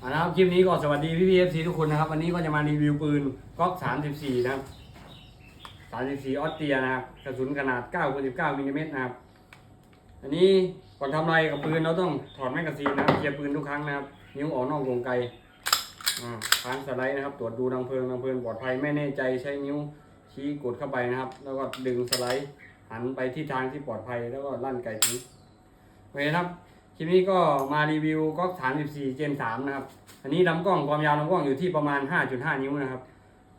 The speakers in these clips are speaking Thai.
อ่านะครับคลิปนี้ก็สวัสดีพี่พีเอฟซีทุกคนนะครับ วันนี้ก็จะมารีวิวปืนก๊อก 34 นะครับ 34 ออสเตรียนะครับกระสุนขนาด9คูณ19มิลลิเมตรนะครับ อันนี้ก่อนทำอะไรกับปืนเราต้องถอดแมกกาซีนนะครับเคลียร์ปืนทุกครั้งนะครับ นิ้วออกนอกวงไกลอ่าค้างสไลด์นะครับ ตรวจดูดังเพลิงดังเพลิงปลอดภัยไม่แน่ใจใช้นิ้วชี้กดเข้าไปนะครับ แล้วก็ดึงสไลด์หันไปที่ทางที่ปลอดภัยแล้วก็ลั่นไกลทิ้งโอเคครับ คลิปนี้ก็มารีวิวก๊อก34เจน3นะครับ อันนี้ลำกล้องความยาวลำกล้องอยู่ที่ประมาณ5.5นิ้วนะครับ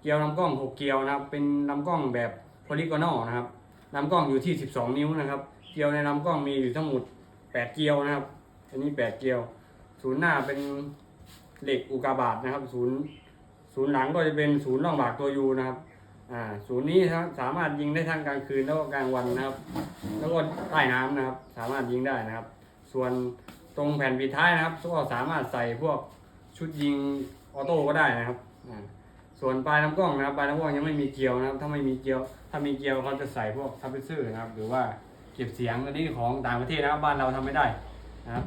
เกลียวลำกล้อง6เกลียวนะครับ เป็นลำกล้องแบบโพลีกอนอลนะครับลำกล้องอยู่ที่12นิ้วนะครับ เกลียวในลำกล้องมีอยู่ทั้งหมด8เกลียวนะครับ อันนี้8เกลียว ศูนย์หน้าเป็นเหล็กอุกาบาตนะครับ ศูนย์ศูนย์หลังก็จะเป็นศูนย์ร่องบากตัวยูนะครับอ่าศูนย์นี้สามารถยิงได้ทั้งกลางคืนแล้วก็กลางวันนะครับ แล้วก็ใต้น้ำนะครับ สามารถยิงได้นะครับ ส่วนตรงแผ่นปิดท้ายนะครับก็สามารถใส่พวกชุดยิงออโต้ก็ได้นะครับส่วนปลายน้ำกล้องนะครับปลายน้ำกล้องยังไม่มีเกลียวนะครับ ถ้าไม่มีเกลียว ถ้ามีเกลียวเขาจะใส่พวกทับเปอร์นะครับ หรือว่าเก็บเสียงอันนี้ของต่างประเทศนะครับบ้านเราทำไม่ได้นะครับ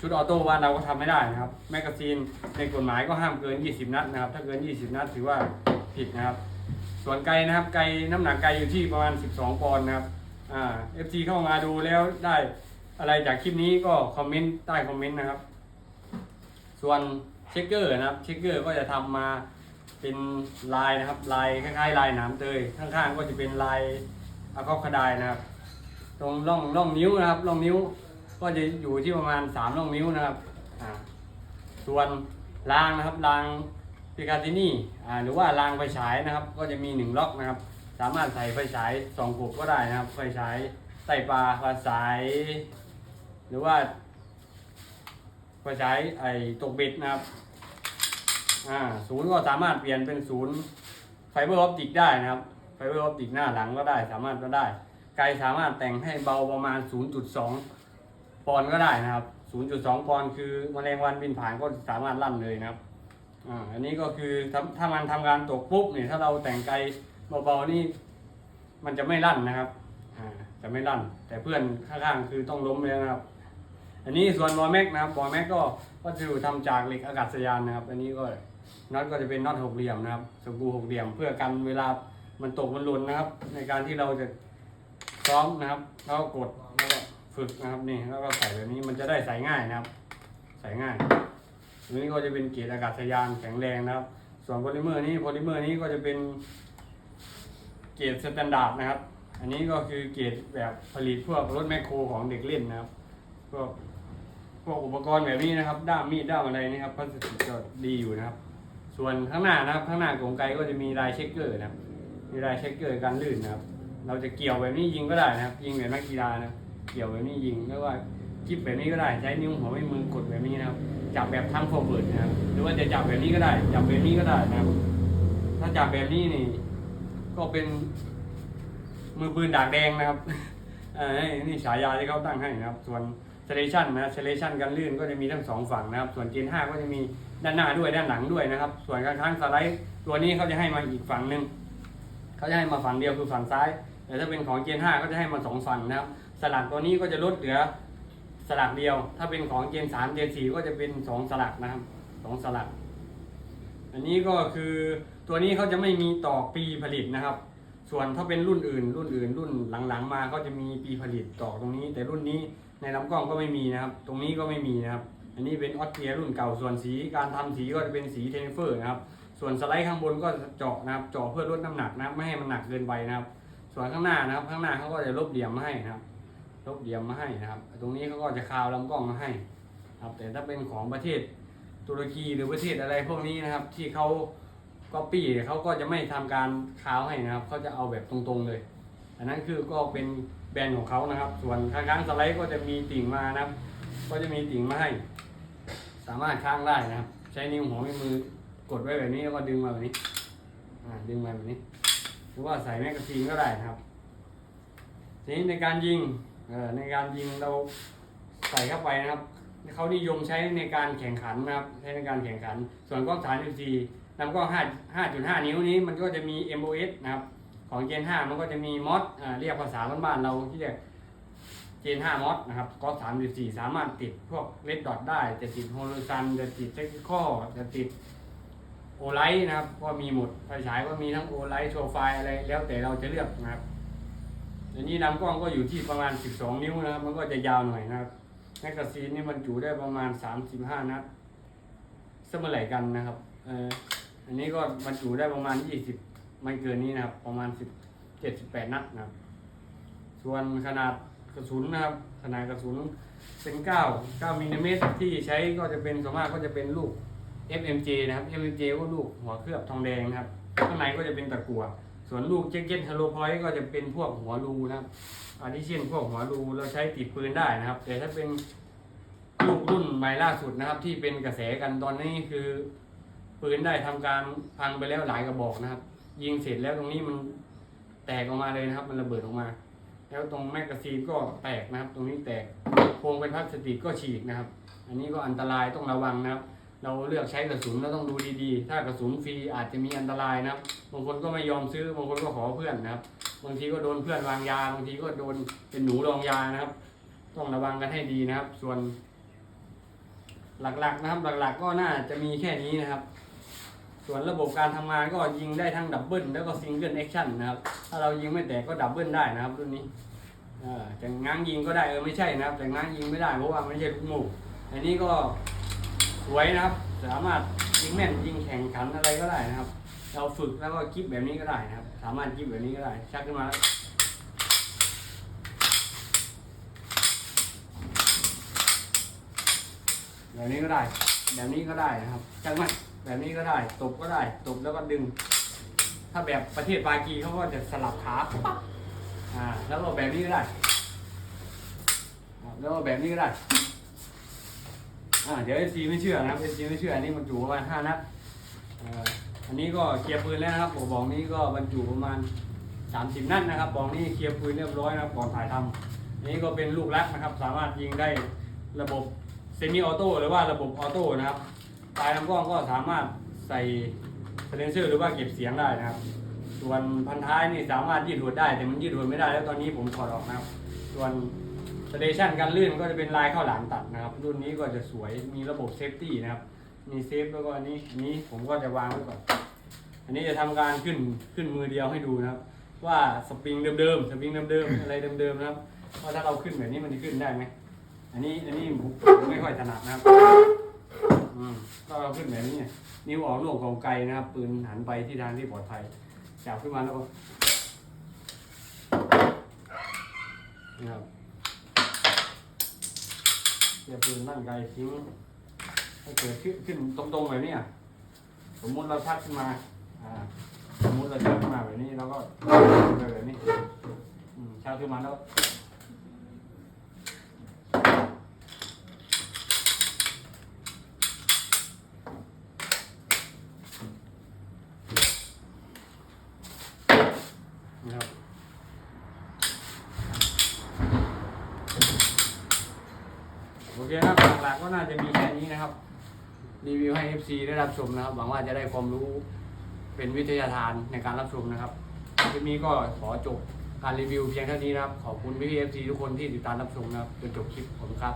ชุดออโต้บ้านเราก็ทำไม่ได้นะครับแมกกาซีนในกฎหมายก็ห้ามเกิน 20 นัดนะครับ ถ้าเกิน 20 นัดถือว่าผิดนะครับ ส่วนไกลนะครับไกลน้ำหนักไกลอยู่ที่ประมาณ 12 ปอนด์นะครับอ่า FC เข้ามาดูแล้วได้ อะไรจากคลิปนี้ก็คอมเมนต์ใต้คอมเมนต์นะครับ ส่วนเช็คเกอร์นะครับ เช็คเกอร์ก็จะทำมาเป็นลายนะครับ ลายคล้ายๆ ลายหนามเตยข้างๆ ก็จะเป็นลายอะคอกคดายนะครับ ตรงร่องร่องนิ้วนะครับร่องนิ้ว ก็จะอยู่ที่ประมาณ3ร่องนิ้วนะครับอ่าส่วนรางนะครับรางพิกาตินี่อ่าหรือว่ารางไฟฉายนะครับ ก็จะมีหนึ่งล็อกนะครับ สามารถใส่ไฟฉายสองกบก็ได้นะครับ ไฟฉาย ไต่ปลาไฟฉายหรือว่าไฟฉายไอ้ตกเบ็ดนะครับอ่าศูนย์ก็สามารถเปลี่ยนเป็นศูนย์ไฟเบอร์ออปติกได้นะครับไฟเบอร์ออปติกหน้าหลังก็ได้สามารถก็ได้ไกลสามารถแต่งให้เบาประมาณ 0.2 ปอนก็ได้นะครับ 0.2 ปอนคือแมลงวันบินผ่านก็สามารถลั่นเลยนะครับอ่าอันนี้ก็คือถ้าถ้ามันทำการตกปุ๊บเนี่ยถ้าเราแต่งไกลเบาๆนี่มันจะไม่ลั่นนะครับ จะไม่ลั่น แต่เพื่อนข้างๆคือต้องล้มเลยนะครับ อันนี้ส่วนบอแม็กนะครับบอแม็กก็ก็จะทำจากเหล็กอากาศยานนะครับ อันนี้ก็น็อตก็จะเป็นน็อตหกเหลี่ยมนะครับสกรูหกเหลี่ยม เพื่อกันเวลามันตกมันหล่นนะครับ ในการที่เราจะซ้อมนะครับแล้วก็กดแล้วก็ฝึกนะครับนี่แล้วก็ใส่แบบนี้มันจะได้ใส่ง่ายนะครับ ใส่ง่ายอันนี้ก็จะเป็นเกียรดอากาศยานแข็งแรงนะครับ ส่วนโพลิเมอร์นี้โพลิเมอร์นี้ก็จะเป็นเกียรดสแตนดาร์ดนะครับ อันนี้ก็คือเกรดแบบผลิตพวกรถแมคโครของเด็กเล่นนะครับพวกพวกอุปกรณ์แบบนี้นะครับ ด้ามมีดด้ามอะไรนี่ครับพลาสติกก็ดีอยู่นะครับ ส่วนข้างหน้านะครับข้างหน้ากรงไกก็จะมีลายเช็คเกอร์นะครับ มีลายเช็คเกอร์การลื่นนะครับ เราจะเกี่ยวแบบนี้ยิงก็ได้นะครับ ยิงแบบนักกีฬานะเกี่ยวแบบนี้ยิงแล้วว่าจิบแบบนี้ก็ได้ใช้นิ้วหัวไม่มือกดแบบนี้นะครับ จับแบบทั้งโฟเบิร์ดนะครับ หรือว่าจะจับแบบนี้ก็ได้ จับแบบนี้ก็ได้นะครับ ถ้าจับแบบนี้นี่ ก็เป็น มือปืนดากแดงนะครับนี่ฉายาที่เขาตั้งให้นะครับ ส่วนเซเลชันนะเซเลชันกันลื่นก็จะมีทั้งสองฝั่งนะครับ ส่วนเจน5ก็จะมีด้านหน้าด้วยด้านหลังด้วยนะครับ ส่วนกระทั่งสไลด์ตัวนี้เขาจะให้มาอีกฝั่งหนึ่งเขาจะให้มาฝั่งเดียวคือฝั่งซ้าย แต่ถ้าเป็นของเจน5ก็จะให้มาสองฝั่งนะครับ สลักตัวนี้ก็จะลดเหลือสลักเดียว ถ้าเป็นของเจน3เจน4ก็จะเป็นสองสลักนะครับสองสลัก อันนี้ก็คือตัวนี้เขาจะไม่มีต่อปีผลิตนะครับ ส่วนถ้าเป็นรุ่นอื่น รุ่นอื่น รุ่นหลังๆ มาก็จะมีปีผลิตต่อตรงนี้ แต่รุ่นนี้ในลำกล้องก็ไม่มีนะครับ ตรงนี้ก็ไม่มีนะครับ อันนี้เป็นออสเตรียรุ่นเก่าส่วนสีการทำสีก็จะเป็นสีเทนเฟอร์นะครับ ส่วนสไลด์ข้างบนก็เจาะนะครับเจาะเพื่อลดน้ำหนักนะครับไม่ให้มันหนักเกินไปนะครับ ส่วนข้างหน้านะครับ ข้างหน้าเขาก็จะลบเหลี่ยมมาให้นะครับ ลบเหลี่ยมมาให้นะครับ ตรงนี้เขาก็จะคาวลำกล้องมาให้ครับแต่ถ้าเป็นของประเทศตุรกีหรือประเทศอะไรพวกนี้นะครับ ที่เขา ก๊อปปี้เขาก็จะไม่ทำการคาวให้นะครับเขาจะเอาแบบตรงๆเลย อันนั้นคือก็เป็นแบรนด์ของเขานะครับ ส่วนค้างๆสไลด์ก็จะมีติ่งมานะครับ ก็จะมีติ่งมาให้ สามารถค้างได้นะครับ ใช้นิ้วหัวแม่มือกดไว้แบบนี้แล้วก็ดึงมาแบบนี้อ่าดึงมาแบบนี้ หรือว่าใส่แมกกาซีนก็ได้นะครับทีนี้ในการยิงเอ่อในการยิงเราใส่เข้าไปนะครับเขานิยมใช้ในการแข่งขันนะครับใช้ในการแข่งขัน ส่วนกล้องฐาน 14 ลำกล้อง5 5.5 นิ้วนี้มันก็จะมี MOS นะครับของ Gen 5 มันก็จะมีมอสอ่าเรียกภาษาบ้านๆเราที่เรียกเจน5มอสนะครับก็34 สามารถติดพวกเลดดอทได้ จะติดโฮโลซันจะติดเทคนิคอจะติดโอไลท์นะครับก็มีหมดไฟฉายก็มีทั้งโอไลท์โชว์ไฟอะไรแล้วแต่เราจะเลือกนะครับอันนี้ลำกล้องก็อยู่ที่ประมาณ 12 นิ้วนะครับ มันก็จะยาวหน่อยนะครับแมกกาซีนนี่มันจุได้ประมาณ 35 นัดเสมอไหร่กันนะครับ เออ อันนี้ก็บรรจุได้ประมาณ20ไม่เกินนี้นะครับ ประมาณ10 78นัดนะครับ ส่วนขนาดกระสุนนะครับ ขนาดกระสุนเป็น9 9มิลลิเมตรที่ใช้ก็จะเป็นส่วนมากก็จะเป็นลูก FMJ นะครับ FMJ ก็ลูกหัวเคลือบทองแดงนะครับ ข้างในก็จะเป็นตะกั่วส่วนลูกเจ็กเก็ตฮัลโลพอยต์ก็จะเป็นพวกหัวรูนะครับอันนี้เช่นพวกหัวรูเราใช้ติดปืนได้นะครับ แต่ถ้าเป็นลูกรุ่นใหม่ล่าสุดนะครับ ที่เป็นกระแสกันตอนนี้คือ ปืนได้ทำการพังไปแล้วหลายกระบอกนะครับ ยิงเสร็จแล้วตรงนี้มันแตกออกมาเลยนะครับ มันระเบิดออกมา แล้วตรงแมกกาซีนก็แตกนะครับ ตรงนี้แตกโครงเป็นพลาสติกก็ฉีกนะครับ อันนี้ก็อันตรายต้องระวังนะครับ เราเลือกใช้กระสุนเราต้องดูดีๆ ถ้ากระสุนฟรีอาจจะมีอันตรายนะครับบางคนก็ไม่ยอมซื้อบางคนก็ขอเพื่อนนะครับบางทีก็โดนเพื่อนวางยาบางทีก็โดนเป็นหนูรองยานะครับ ต้องระวังกันให้ดีนะครับ ส่วนหลักๆนะครับ หลักๆก็น่าจะมีแค่นี้นะครับ ส่วนระบบการทำงานก็ยิงได้ทั้งดับเบิลแล้วก็ซิงเกิลแอคชั่นนะครับ ถ้าเรายิงไม่แตกก็ดับเบิลได้นะครับรุ่นนี้เออแต่ง้างยิงก็ได้เออไม่ใช่นะครับแต่ง้างยิงไม่ได้เพราะว่าไม่ใช่ลูกหมูอันนี้ก็สวยนะครับ สามารถยิงแม่นยิงแข่งขันอะไรก็ได้นะครับ เราฝึกแล้วก็คลิปแบบนี้ก็ได้นะครับ สามารถคลิปแบบนี้ก็ได้ชักขึ้นมาแบบนี้ก็ได้ แบบนี้ก็ได้นะครับชักไหม แบบนี้ก็ได้ ตบก็ได้ ตบแล้วก็ดึง ถ้าแบบประเทศปากีเขาก็จะสลับขาปั๊บอ่า แล้วก็แบบนี้ก็ได้ แล้วก็แบบนี้ก็ได้ อ่า เดี๋ยวเอซีไม่เชื่อนะครับเอซีไม่เชื่อ อันนี้มันจุประมาณห้านัดอันนี้ก็เคลียร์ปืนแล้วนะครับบอกบอกนี้ก็บรรจุประมาณสามสิบนัดนะครับบอกนี้เคลียร์ปืนเรียบร้อยนะครับก่อนถ่ายทำอันนี้ก็เป็นลูกรักนะครับ สามารถยิงได้ระบบเซมิออโต้หรือว่าระบบออโต้นะครับ ปลายลำกล้องก็สามารถใส่สเลนเซอร์หรือว่าเก็บเสียงได้นะครับ ส่วนพันท้ายนี่สามารถยืดหดได้ แต่มันยืดหดไม่ได้แล้วตอนนี้ผมถอดออกนะครับ ส่วนสเตชันการลื่นก็จะเป็นลายข้าวหลามตัดนะครับ รุ่นนี้ก็จะสวยมีระบบเซฟตี้นะครับ มีเซฟแล้วก็อันนี้นี้ผมก็จะวางไว้ก่อน อันนี้จะทำการขึ้นขึ้นมือเดียวให้ดูนะครับ ว่าสปริงเดิมๆสปริงเดิมๆอะไรเดิมๆนะครับว่าถ้าเราขึ้นแบบนี้มันจะขึ้นได้ไหมอันนี้อันนี้ผมไม่ค่อยถนัดนะครับ อืมก็เอาขึ้นแบบนี้นิ้วออกลูกของไกลนะครับ ปืนหันไปที่ทางที่ปลอดภัยจับขึ้นมาแล้วก็นะครับเสียบปืนตั้งไกลทิ้งให้เกิดขึ้นขึ้นตรงๆแบบนี้สมมติเราชักขึ้นมาสมมติเราชักขึ้นมาแบบนี้แล้วก็ไปแบบนี้ชักขึ้นมาแล้ว โอเคครับหลักๆก็น่าจะมีแค่นี้นะครับ รีวิวให้ FC ได้รับชมนะครับ หวังว่าจะได้ความรู้เป็นวิทยาทานในการรับชมนะครับคลิปนี้ก็ขอจบการรีวิวเพียงเท่านี้นะครับ ขอบคุณพี่ FC ทุกคนที่ติดตามรับชมนะครับจนจบคลิปผมครับ